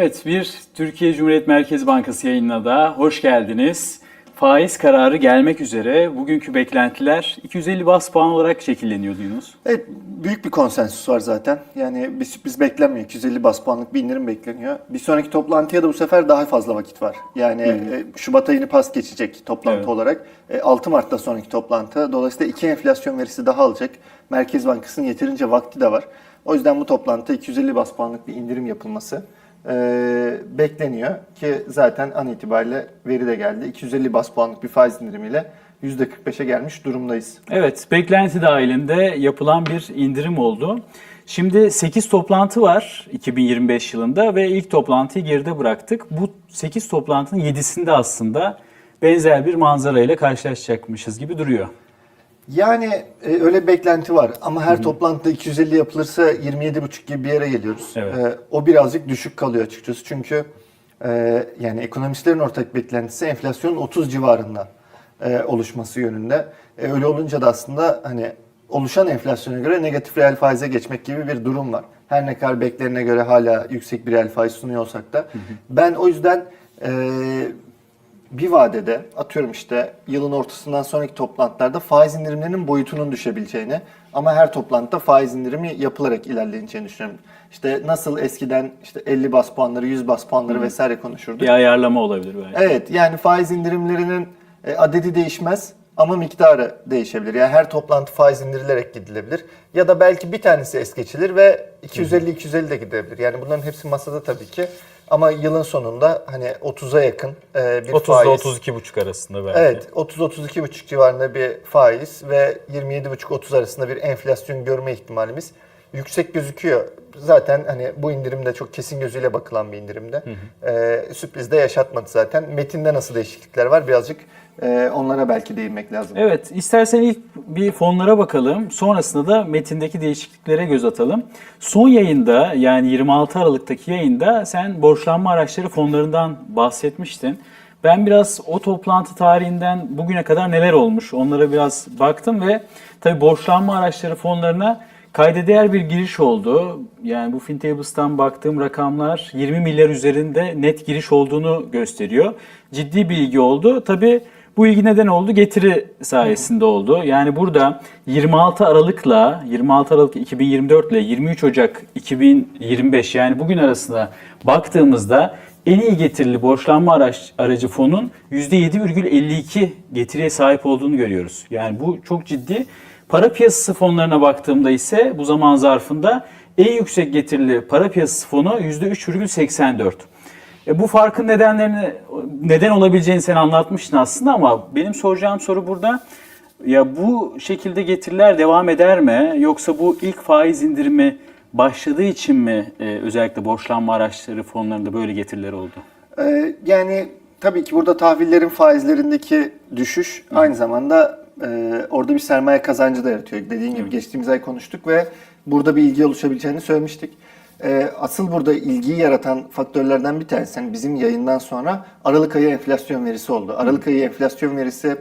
Evet, bir Türkiye Cumhuriyet Merkez Bankası yayınına da hoş geldiniz. Faiz kararı gelmek üzere. Bugünkü beklentiler 250 bas puan olarak şekilleniyordu Yunus. Evet, büyük bir konsensus var zaten. Yani bir sürpriz beklenmiyor. 250 bas puanlık bir indirim bekleniyor. Bir sonraki toplantıya da bu sefer daha fazla vakit var. Yani e, Şubat ayını pas geçecek toplantı Evet. olarak. E, 6 Mart'ta sonraki toplantı. Dolayısıyla iki enflasyon verisi daha alacak. Merkez Bankası'nın yeterince vakti de var. O yüzden bu toplantıda 250 bas puanlık bir indirim yapılması e, bekleniyor ki zaten an itibariyle veri de geldi. 250 bas puanlık bir faiz indirimiyle %45'e gelmiş durumdayız. Evet, beklenti dahilinde yapılan bir indirim oldu. Şimdi 8 toplantı var 2025 yılında ve ilk toplantıyı geride bıraktık. Bu 8 toplantının 7'sinde aslında benzer bir manzara ile karşılaşacakmışız gibi duruyor. Yani e, öyle bir beklenti var ama her toplantıda 250 yapılırsa 27,5 gibi bir yere geliyoruz. Evet. E, o birazcık düşük kalıyor açıkçası çünkü e, yani ekonomistlerin ortak beklentisi enflasyonun 30 civarında e, oluşması yönünde. E, öyle olunca da aslında hani oluşan enflasyona göre negatif reel faize geçmek gibi bir durum var. Her ne kadar beklerine göre hala yüksek bir reel faiz sunuyor olsak da. Ben o yüzden e, bir vadede atıyorum işte yılın ortasından sonraki toplantılarda faiz indirimlerinin boyutunun düşebileceğini ama her toplantıda faiz indirimi yapılarak ilerleyeceğini düşünüyorum. İşte nasıl eskiden işte 50 bas puanları, 100 bas puanları vesaire konuşurduk. Bir ayarlama olabilir belki. Evet yani faiz indirimlerinin e, adedi değişmez ama miktarı değişebilir. Yani her toplantı faiz indirilerek gidilebilir. Ya da belki bir tanesi es geçilir ve 250-250 de gidebilir. Yani bunların hepsi masada tabii ki. Ama yılın sonunda hani 30'a yakın e, bir 30 ile faiz. 32,5 arasında belki. Evet 30-32,5 civarında bir faiz ve 27,5-30 arasında bir enflasyon görme ihtimalimiz yüksek gözüküyor. Zaten hani bu indirimde çok kesin gözüyle bakılan bir indirimde. Ee, sürpriz de yaşatmadı zaten. Metinde nasıl değişiklikler var birazcık e, onlara belki değinmek lazım. Evet, istersen ilk bir fonlara bakalım. Sonrasında da metindeki değişikliklere göz atalım. Son yayında yani 26 Aralık'taki yayında sen borçlanma araçları fonlarından bahsetmiştin. Ben biraz o toplantı tarihinden bugüne kadar neler olmuş onlara biraz baktım ve tabii borçlanma araçları fonlarına kayda değer bir giriş oldu. Yani bu FinTables'tan baktığım rakamlar 20 milyar üzerinde net giriş olduğunu gösteriyor. Ciddi bir ilgi oldu. Tabii bu ilgi neden oldu? Getiri sayesinde oldu. Yani burada 26 Aralık'la 26 Aralık 2024 ile 23 Ocak 2025 yani bugün arasında baktığımızda en iyi getirili borçlanma araç, aracı fonun %7,52 getiriye sahip olduğunu görüyoruz. Yani bu çok ciddi. Para piyasası fonlarına baktığımda ise bu zaman zarfında en yüksek getirili para piyasası fonu %3,84. E bu farkın nedenlerini neden olabileceğini sen anlatmıştın aslında ama benim soracağım soru burada ya bu şekilde getiriler devam eder mi yoksa bu ilk faiz indirimi başladığı için mi e, özellikle borçlanma araçları fonlarında böyle getiriler oldu? Ee, yani tabii ki burada tahvillerin faizlerindeki düşüş aynı zamanda e, orada bir sermaye kazancı da yaratıyor. Dediğin gibi geçtiğimiz ay konuştuk ve burada bir ilgi oluşabileceğini söylemiştik. Ee, asıl burada ilgiyi yaratan faktörlerden bir tanesi yani bizim yayından sonra Aralık ayı enflasyon verisi oldu. Aralık ayı enflasyon verisi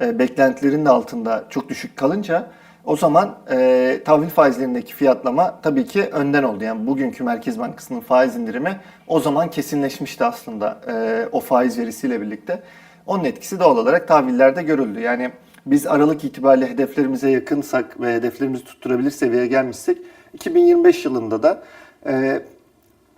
e, beklentilerin de altında çok düşük kalınca o zaman e, tahvil faizlerindeki fiyatlama tabii ki önden oldu. Yani bugünkü Merkez Bankası'nın faiz indirimi o zaman kesinleşmişti aslında e, o faiz verisiyle birlikte. Onun etkisi doğal olarak tahvillerde görüldü. Yani biz Aralık itibariyle hedeflerimize yakınsak ve hedeflerimizi tutturabilir seviyeye gelmişsek 2025 yılında da e,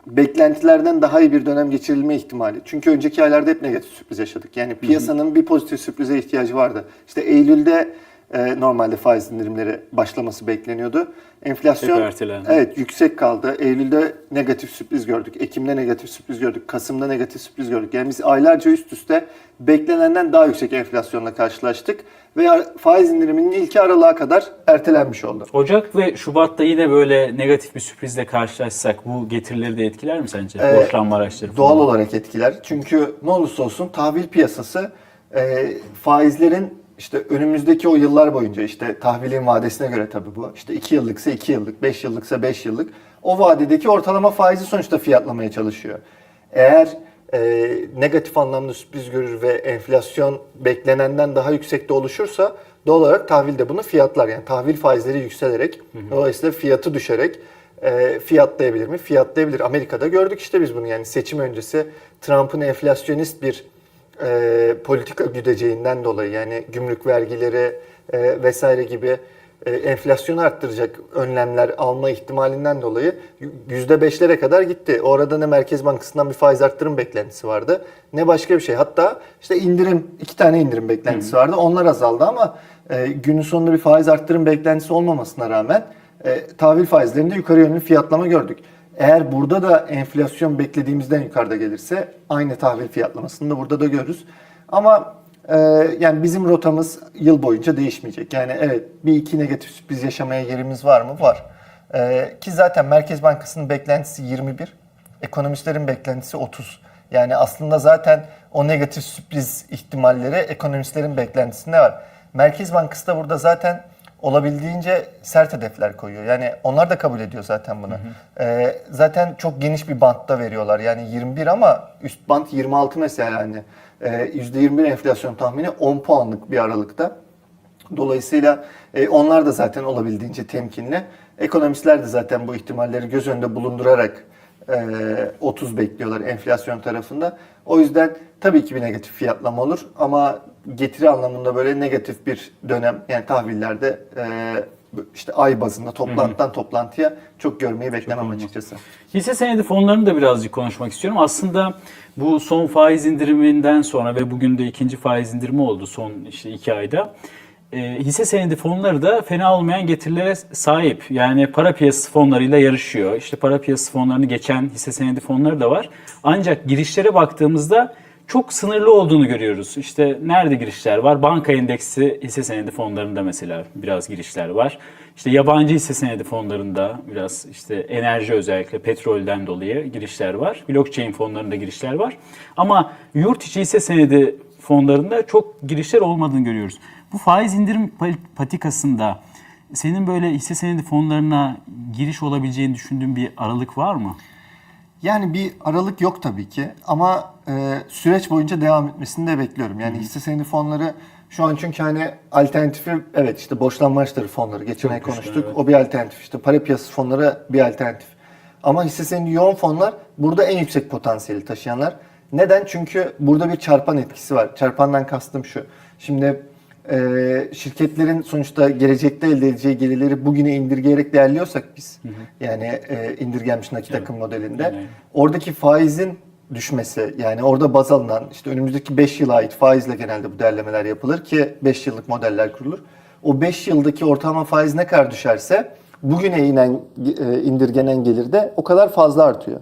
beklentilerden daha iyi bir dönem geçirilme ihtimali. Çünkü önceki aylarda hep negatif sürpriz yaşadık. Yani piyasanın bir pozitif sürprize ihtiyacı vardı. İşte Eylül'de e, normalde faiz indirimleri başlaması bekleniyordu. Enflasyon evet yüksek kaldı. Eylül'de negatif sürpriz gördük. Ekim'de negatif sürpriz gördük. Kasım'da negatif sürpriz gördük. Yani biz aylarca üst üste beklenenden daha yüksek enflasyonla karşılaştık ve faiz indiriminin ilki aralığa kadar ertelenmiş oldu. Ocak ve Şubat'ta yine böyle negatif bir sürprizle karşılaşsak bu getirileri de etkiler mi sence? Ee, borçlanma araçları Doğal fonları. olarak etkiler. Çünkü ne olursa olsun tahvil piyasası e, faizlerin işte önümüzdeki o yıllar boyunca işte tahvilin vadesine göre tabii bu. İşte 2 yıllıksa 2 yıllık, 5 yıllıksa 5 yıllık. O vadedeki ortalama faizi sonuçta fiyatlamaya çalışıyor. Eğer e, negatif anlamda sürpriz görür ve enflasyon beklenenden daha yüksekte oluşursa doğal olarak tahvil de bunu fiyatlar. Yani tahvil faizleri yükselerek dolayısıyla fiyatı düşerek e, fiyatlayabilir mi? Fiyatlayabilir. Amerika'da gördük işte biz bunu yani seçim öncesi Trump'ın enflasyonist bir e, politika güdeceğinden dolayı yani gümrük vergileri e, vesaire gibi e, enflasyonu arttıracak önlemler alma ihtimalinden dolayı %5'lere kadar gitti. Orada ne Merkez Bankası'ndan bir faiz arttırım beklentisi vardı ne başka bir şey. Hatta işte indirim, iki tane indirim beklentisi vardı. Onlar azaldı ama e, günün sonunda bir faiz arttırım beklentisi olmamasına rağmen e, tahvil faizlerinde yukarı yönlü fiyatlama gördük. Eğer burada da enflasyon beklediğimizden yukarıda gelirse aynı tahvil fiyatlamasını da burada da görürüz. Ama e, yani bizim rotamız yıl boyunca değişmeyecek. Yani evet bir iki negatif sürpriz yaşamaya yerimiz var mı? Var. E, ki zaten Merkez Bankası'nın beklentisi 21, ekonomistlerin beklentisi 30. Yani aslında zaten o negatif sürpriz ihtimalleri ekonomistlerin beklentisinde var. Merkez Bankası da burada zaten olabildiğince sert hedefler koyuyor. Yani onlar da kabul ediyor zaten bunu. Ee, zaten çok geniş bir bantta veriyorlar. Yani 21 ama üst bant 26 mesela yani. Ee, %21 enflasyon tahmini 10 puanlık bir aralıkta. Dolayısıyla e, onlar da zaten olabildiğince temkinli. Ekonomistler de zaten bu ihtimalleri göz önünde bulundurarak e, 30 bekliyorlar enflasyon tarafında. O yüzden tabii ki bir negatif fiyatlama olur ama getiri anlamında böyle negatif bir dönem yani tahvillerde e, işte ay bazında toplantıdan toplantıya çok görmeyi beklemem açıkçası. Hisse senedi fonlarını da birazcık konuşmak istiyorum. Aslında bu son faiz indiriminden sonra ve bugün de ikinci faiz indirimi oldu son işte iki ayda. E, hisse senedi fonları da fena olmayan getirilere sahip. Yani para piyasası fonlarıyla yarışıyor. İşte para piyasası fonlarını geçen hisse senedi fonları da var. Ancak girişlere baktığımızda çok sınırlı olduğunu görüyoruz. İşte nerede girişler var? Banka endeksi hisse senedi fonlarında mesela biraz girişler var. İşte yabancı hisse senedi fonlarında biraz işte enerji özellikle petrolden dolayı girişler var. Blockchain fonlarında girişler var. Ama yurt içi hisse senedi fonlarında çok girişler olmadığını görüyoruz. Bu faiz indirim patikasında senin böyle hisse senedi fonlarına giriş olabileceğini düşündüğün bir aralık var mı? Yani bir aralık yok tabii ki ama e, süreç boyunca devam etmesini de bekliyorum. Yani hisse senedi fonları şu an çünkü hani alternatifi evet işte borçlanmaçları fonları geçen ay güçlü, konuştuk. evet. O bir alternatif. İşte para piyasası fonları bir alternatif. Ama hisse senedi yoğun fonlar burada en yüksek potansiyeli taşıyanlar. Neden? Çünkü burada bir çarpan etkisi var. Çarpandan kastım şu. Şimdi e, şirketlerin sonuçta gelecekte elde edeceği gelirleri bugüne indirgeyerek değerliyorsak biz yani e, indirgenmiş nakit akım modelinde Yani. oradaki faizin düşmesi yani orada baz alınan işte önümüzdeki 5 yıla ait faizle genelde bu değerlemeler yapılır ki 5 yıllık modeller kurulur. O 5 yıldaki ortalama faiz ne kadar düşerse bugüne inen e, indirgenen gelir de o kadar fazla artıyor.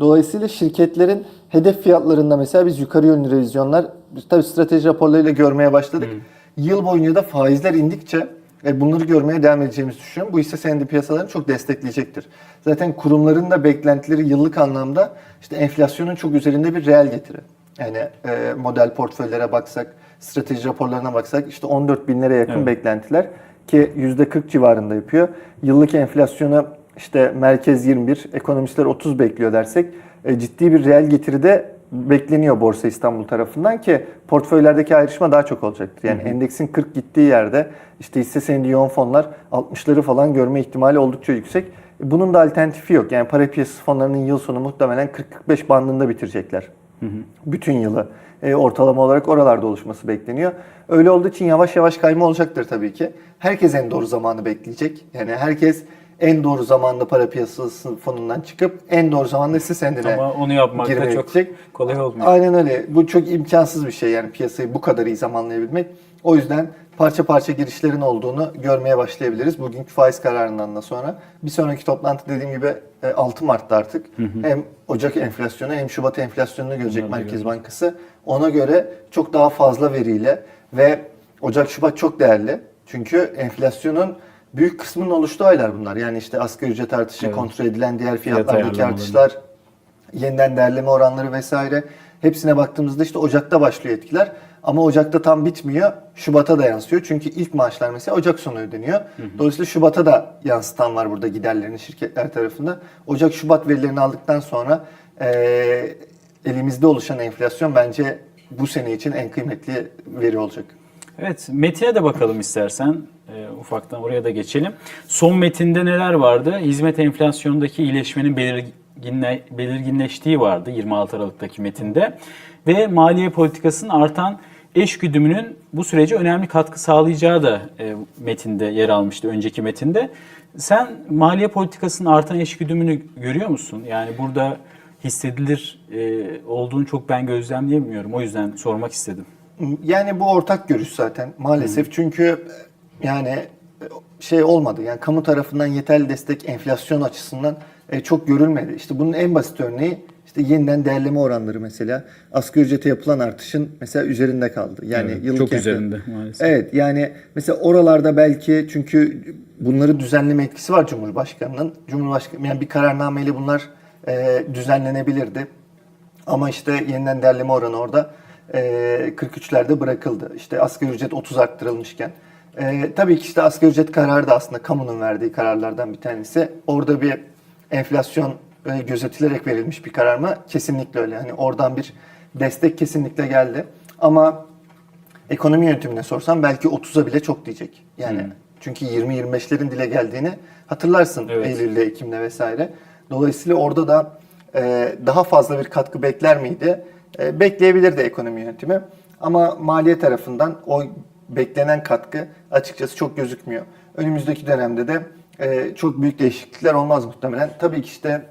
Dolayısıyla şirketlerin hedef fiyatlarında mesela biz yukarı yönlü revizyonlar tabii strateji raporlarıyla görmeye başladık. Yıl boyunca da faizler indikçe ve bunları görmeye devam edeceğimizi düşünüyorum. Bu hisse senedi piyasalarını çok destekleyecektir. Zaten kurumların da beklentileri yıllık anlamda işte enflasyonun çok üzerinde bir reel getiri. Yani e, model portföylere baksak, strateji raporlarına baksak işte 14 binlere yakın Evet. beklentiler ki %40 civarında yapıyor. Yıllık enflasyonu işte merkez 21, ekonomistler 30 bekliyor dersek e, ciddi bir reel getiri de bekleniyor Borsa İstanbul tarafından ki portföylerdeki ayrışma daha çok olacaktır. Yani endeksin 40 gittiği yerde işte hisse senedi yoğun fonlar 60'ları falan görme ihtimali oldukça yüksek. Bunun da alternatifi yok. Yani para piyasası fonlarının yıl sonu muhtemelen 40-45 bandında bitirecekler. Bütün yılı e, ortalama olarak oralarda oluşması bekleniyor. Öyle olduğu için yavaş yavaş kayma olacaktır tabii ki. Herkes en doğru zamanı bekleyecek. Yani herkes en doğru zamanda para piyasası fonundan çıkıp en doğru zamanda hisse senedine Ama onu yapmak da çok gidecek. kolay olmuyor. Aynen öyle. Bu çok imkansız bir şey yani piyasayı bu kadar iyi zamanlayabilmek. O yüzden parça parça girişlerin olduğunu görmeye başlayabiliriz. Bugünkü faiz kararından da sonra. Bir sonraki toplantı dediğim gibi e, 6 Mart'ta artık. Hem Ocak enflasyonu hem Şubat enflasyonunu görecek Bunları da Merkez. Bankası. Ona göre çok daha fazla veriyle ve Ocak Şubat çok değerli. Çünkü enflasyonun büyük kısmının oluştuğu aylar bunlar. Yani işte asgari ücret artışı, Evet. kontrol edilen diğer Fiyat fiyatlardaki artışlar, yeniden değerleme oranları vesaire hepsine baktığımızda işte Ocak'ta başlıyor etkiler. Ama Ocak'ta tam bitmiyor. Şubat'a da yansıyor. Çünkü ilk maaşlar mesela Ocak sonu ödeniyor. Dolayısıyla Şubat'a da yansıtan var burada giderlerini şirketler tarafından. Ocak-Şubat verilerini aldıktan sonra eee, elimizde oluşan enflasyon bence bu sene için en kıymetli veri olacak. Evet, metine de bakalım istersen. E, ufaktan oraya da geçelim. Son metinde neler vardı? Hizmet enflasyonundaki iyileşmenin belirginle, belirginleştiği vardı 26 Aralık'taki metinde. Ve maliye politikasının artan eş güdümünün bu sürece önemli katkı sağlayacağı da e, metinde yer almıştı, önceki metinde. Sen maliye politikasının artan eş güdümünü görüyor musun? Yani burada hissedilir e, olduğunu çok ben gözlemleyemiyorum. O yüzden sormak istedim. Yani bu ortak görüş zaten maalesef. Çünkü e, yani e, şey olmadı. Yani kamu tarafından yeterli destek enflasyon açısından e, çok görülmedi. İşte bunun en basit örneği işte yeniden değerleme oranları mesela. Asgari ücrete yapılan artışın mesela üzerinde kaldı. Yani Evet, yıllık çok enfla- üzerinde maalesef. Evet yani mesela oralarda belki çünkü bunları düzenleme etkisi var Cumhurbaşkanı'nın. Cumhurbaşkanı yani bir kararnameyle bunlar e, düzenlenebilirdi. Ama işte yeniden değerleme oranı orada e, 43'lerde bırakıldı. İşte asgari ücret 30 arttırılmışken. E, tabii ki işte asgari ücret kararı da aslında kamunun verdiği kararlardan bir tanesi. Orada bir enflasyon e, gözetilerek verilmiş bir karar mı? Kesinlikle öyle. Hani oradan bir destek kesinlikle geldi. Ama ekonomi yönetimine sorsam belki 30'a bile çok diyecek. Yani çünkü 20-25'lerin dile geldiğini hatırlarsın Evet. Eylül'de, Ekim'de vesaire. Dolayısıyla orada da e, daha fazla bir katkı bekler miydi? E, bekleyebilirdi ekonomi yönetimi. Ama maliye tarafından o beklenen katkı açıkçası çok gözükmüyor. Önümüzdeki dönemde de e, çok büyük değişiklikler olmaz muhtemelen. Tabii ki işte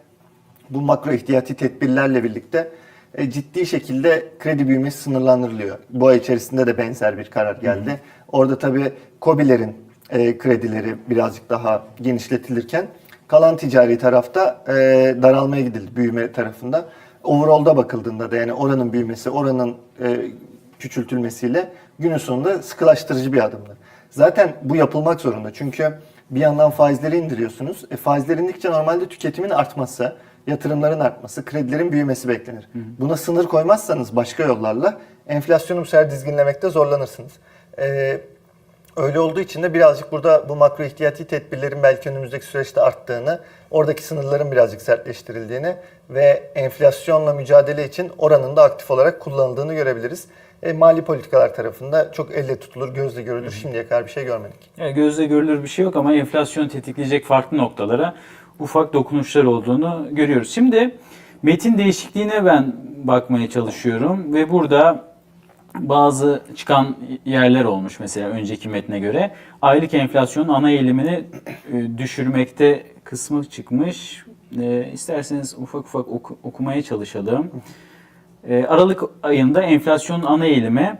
bu makro ihtiyati tedbirlerle birlikte e, ciddi şekilde kredi büyümesi sınırlandırılıyor. Bu ay içerisinde de benzer bir karar geldi. Orada tabii COBİ'lerin e, kredileri birazcık daha genişletilirken kalan ticari tarafta e, daralmaya gidildi büyüme tarafında. Overall'da bakıldığında da yani oranın büyümesi, oranın e, küçültülmesiyle günün sonunda sıkılaştırıcı bir adımdı. Zaten bu yapılmak zorunda çünkü bir yandan faizleri indiriyorsunuz. E, faizler indikçe normalde tüketimin artması, yatırımların artması, kredilerin büyümesi beklenir. Buna sınır koymazsanız başka yollarla enflasyonu bu sefer dizginlemekte zorlanırsınız. E, öyle olduğu için de birazcık burada bu makro ihtiyati tedbirlerin belki önümüzdeki süreçte arttığını, oradaki sınırların birazcık sertleştirildiğini ve enflasyonla mücadele için oranın da aktif olarak kullanıldığını görebiliriz. E, mali politikalar tarafında çok elle tutulur, gözle görülür şimdiye kadar bir şey görmedik. Yani gözle görülür bir şey yok ama enflasyonu tetikleyecek farklı noktalara ufak dokunuşlar olduğunu görüyoruz. Şimdi metin değişikliğine ben bakmaya çalışıyorum ve burada bazı çıkan yerler olmuş mesela önceki metne göre. Aylık enflasyonun ana eğilimini e, düşürmekte kısmı çıkmış. E, isterseniz ufak ufak oku- okumaya çalışalım. E, Aralık ayında enflasyonun ana eğilimi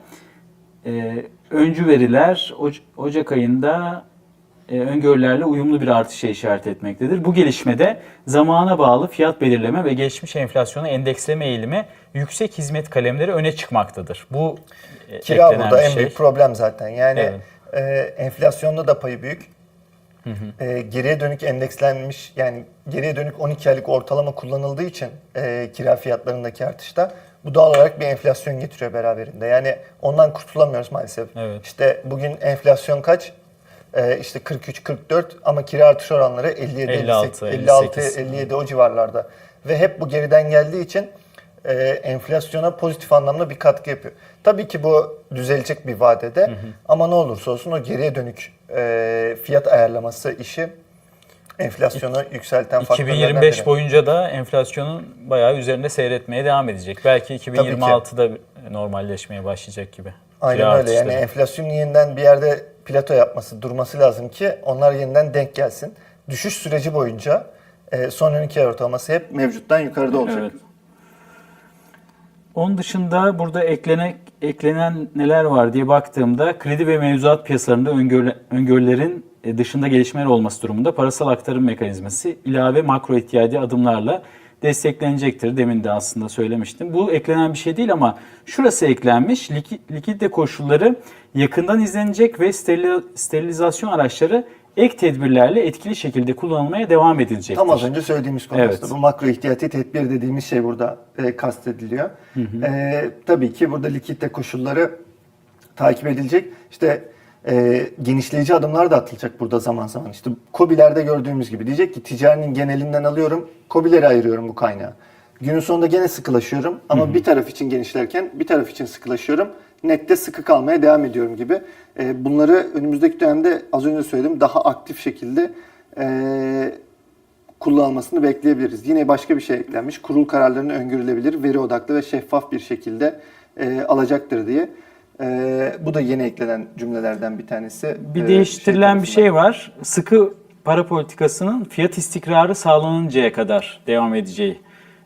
e, öncü veriler Oc- Ocak ayında e, öngörülerle uyumlu bir artışa işaret etmektedir. Bu gelişmede zamana bağlı fiyat belirleme ve geçmiş enflasyonu endeksleme eğilimi yüksek hizmet kalemleri öne çıkmaktadır. Bu e, Kira burada bir en şey. büyük problem zaten. Yani Evet. e, enflasyonda da payı büyük. E, geriye dönük endekslenmiş yani geriye dönük 12 aylık ortalama kullanıldığı için e, kira fiyatlarındaki artışta bu doğal olarak bir enflasyon getiriyor beraberinde. Yani ondan kurtulamıyoruz maalesef. Evet. İşte bugün enflasyon kaç? E, işte 43-44 ama kira artış oranları 57, 56, 56, 58. 57 o civarlarda. Ve hep bu geriden geldiği için e, enflasyona pozitif anlamda bir katkı yapıyor. Tabii ki bu düzelecek bir vadede ama ne olursa olsun o geriye dönük e, fiyat ayarlaması işi enflasyonu yükselten faktörlerden 2025 biri. boyunca da enflasyonun bayağı üzerinde seyretmeye devam edecek. Belki 2026'da normalleşmeye başlayacak gibi. Kira Aynen öyle yani artışları. enflasyonun yeniden bir yerde plato yapması, durması lazım ki onlar yeniden denk gelsin. Düşüş süreci boyunca e, son 12 ay ortalaması hep mevcuttan yukarıda olacak. Evet. Onun dışında burada eklenek, eklenen neler var diye baktığımda kredi ve mevzuat piyasalarında öngörü- öngörülerin dışında gelişmeler olması durumunda parasal aktarım mekanizması ilave makro ihtiyadi adımlarla desteklenecektir. Demin de aslında söylemiştim. Bu eklenen bir şey değil ama şurası eklenmiş. Liki- Likidite koşulları yakından izlenecek ve steril- sterilizasyon araçları ek tedbirlerle etkili şekilde kullanılmaya devam edilecektir. Tam az önce söylediğimiz konu Evet. Bu makro ihtiyati tedbir dediğimiz şey burada e, kastediliyor. E, tabii ki burada likitte koşulları takip edilecek. İşte e, genişleyici adımlar da atılacak burada zaman zaman. İşte COBİ'lerde gördüğümüz gibi diyecek ki ticarinin genelinden alıyorum, COBİ'lere ayırıyorum bu kaynağı. Günün sonunda gene sıkılaşıyorum ama bir taraf için genişlerken bir taraf için sıkılaşıyorum. nette sıkı kalmaya devam ediyorum gibi. E, bunları önümüzdeki dönemde az önce söyledim daha aktif şekilde e, kullanılmasını bekleyebiliriz. Yine başka bir şey eklenmiş. Kurul kararlarını öngörülebilir, veri odaklı ve şeffaf bir şekilde e, alacaktır diye. E, bu da yeni eklenen cümlelerden bir tanesi. Bir E, değiştirilen bir tarafından. şey var. Sıkı para politikasının fiyat istikrarı sağlanıncaya kadar devam edeceği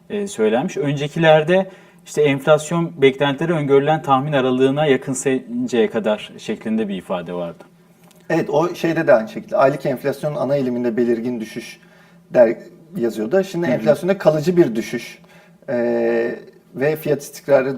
e, söylenmiş. Öncekilerde işte enflasyon beklentileri öngörülen tahmin aralığına yakınsayıncaya kadar şeklinde bir ifade vardı. Evet o şeyde de aynı şekilde. Aylık enflasyonun ana eğiliminde belirgin düşüş der yazıyordu. Şimdi enflasyonda kalıcı bir düşüş e, ve fiyat istikrarı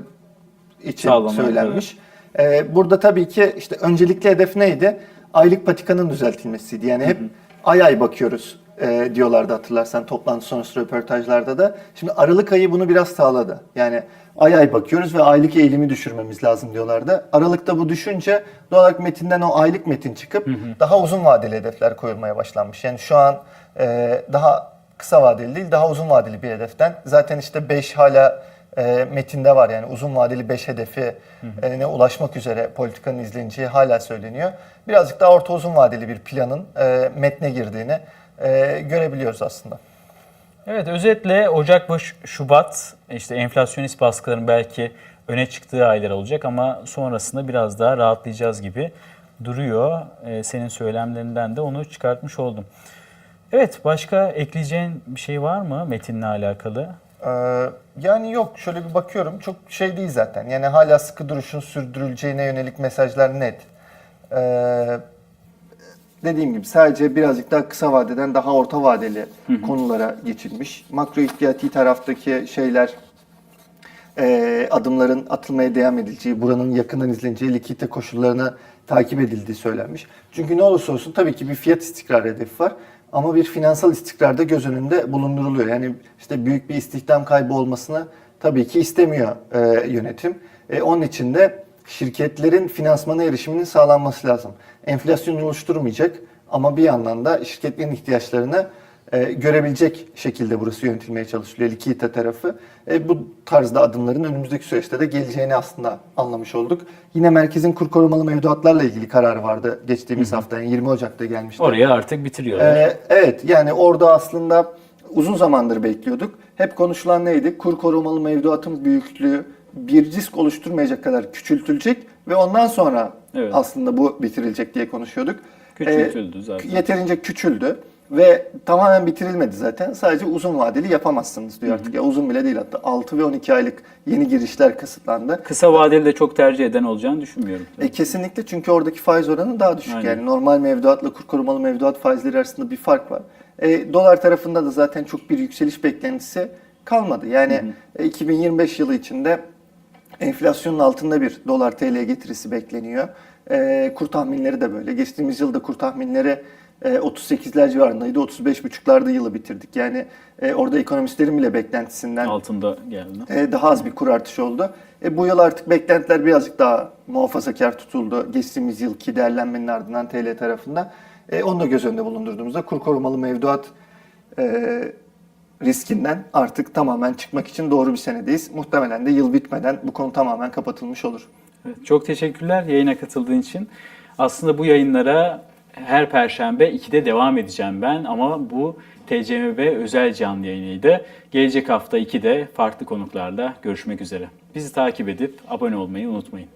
için Sağlamaya söylenmiş. E, burada tabii ki işte öncelikli hedef neydi? Aylık patikanın düzeltilmesiydi. Yani hep ay ay bakıyoruz e, diyorlardı hatırlarsan toplantı sonrası röportajlarda da. Şimdi Aralık ayı bunu biraz sağladı. Yani ay ay bakıyoruz ve aylık eğilimi düşürmemiz lazım diyorlardı. Aralıkta bu düşünce doğal olarak metinden o aylık metin çıkıp daha uzun vadeli hedefler koyulmaya başlanmış. Yani şu an e, daha kısa vadeli değil daha uzun vadeli bir hedeften. Zaten işte 5 hala e, metinde var yani uzun vadeli 5 hedefi e, ne ulaşmak üzere politikanın izleneceği hala söyleniyor. Birazcık daha orta uzun vadeli bir planın e, metne girdiğini e, görebiliyoruz aslında. Evet özetle Ocak ve Şubat işte enflasyonist baskıların belki öne çıktığı aylar olacak ama sonrasında biraz daha rahatlayacağız gibi duruyor. Ee, senin söylemlerinden de onu çıkartmış oldum. Evet başka ekleyeceğin bir şey var mı metinle alakalı? Ee, yani yok şöyle bir bakıyorum çok şey değil zaten. Yani hala sıkı duruşun sürdürüleceğine yönelik mesajlar net. Ee, dediğim gibi sadece birazcık daha kısa vadeden daha orta vadeli konulara geçilmiş. Makro ihtiyati taraftaki şeyler e, adımların atılmaya devam edileceği, buranın yakından izleneceği likidite koşullarına takip edildiği söylenmiş. Çünkü ne olursa olsun tabii ki bir fiyat istikrar hedefi var. Ama bir finansal istikrar da göz önünde bulunduruluyor. Yani işte büyük bir istihdam kaybı olmasını tabii ki istemiyor e, yönetim. E, onun için de şirketlerin finansmana erişiminin sağlanması lazım. Enflasyon oluşturmayacak ama bir yandan da şirketlerin ihtiyaçlarını e, görebilecek şekilde burası yönetilmeye çalışılıyor likidite tarafı. E, bu tarzda adımların önümüzdeki süreçte de geleceğini aslında anlamış olduk. Yine merkezin kur korumalı mevduatlarla ilgili kararı vardı geçtiğimiz hafta yani 20 Ocak'ta gelmişti. Oraya artık bitiriyorlar. Ee, evet yani orada aslında uzun zamandır bekliyorduk. Hep konuşulan neydi? Kur korumalı mevduatın büyüklüğü bir risk oluşturmayacak kadar küçültülecek ve ondan sonra Evet. aslında bu bitirilecek diye konuşuyorduk. Küçültüldü Ee, zaten. Yeterince küçüldü ve tamamen bitirilmedi zaten. Sadece uzun vadeli yapamazsınız diyor artık. Ya uzun bile değil hatta 6 ve 12 aylık yeni girişler kısıtlandı. Kısa vadeli de çok tercih eden olacağını düşünmüyorum. E, kesinlikle çünkü oradaki faiz oranı daha düşük. Aynen. Yani normal mevduatla kur korumalı mevduat faizleri arasında bir fark var. E, dolar tarafında da zaten çok bir yükseliş beklentisi kalmadı. Yani e, 2025 yılı içinde enflasyonun altında bir dolar TL getirisi bekleniyor. E, kur tahminleri de böyle. Geçtiğimiz yılda kur tahminleri e, 38'ler civarındaydı. 35,5'larda yılı bitirdik. Yani e, orada ekonomistlerin bile beklentisinden Altında geldi. e, daha az bir kur artışı oldu. E, bu yıl artık beklentiler birazcık daha muhafazakar tutuldu. Geçtiğimiz yılki değerlenmenin ardından TL tarafından. E, onu da göz önünde bulundurduğumuzda kur korumalı mevduat e, riskinden artık tamamen çıkmak için doğru bir senedeyiz. Muhtemelen de yıl bitmeden bu konu tamamen kapatılmış olur. Evet, Çok teşekkürler yayına katıldığın için. Aslında bu yayınlara her perşembe 2'de devam edeceğim ben ama bu TCMB özel canlı yayınıydı. Gelecek hafta 2'de farklı konuklarla görüşmek üzere. Bizi takip edip abone olmayı unutmayın.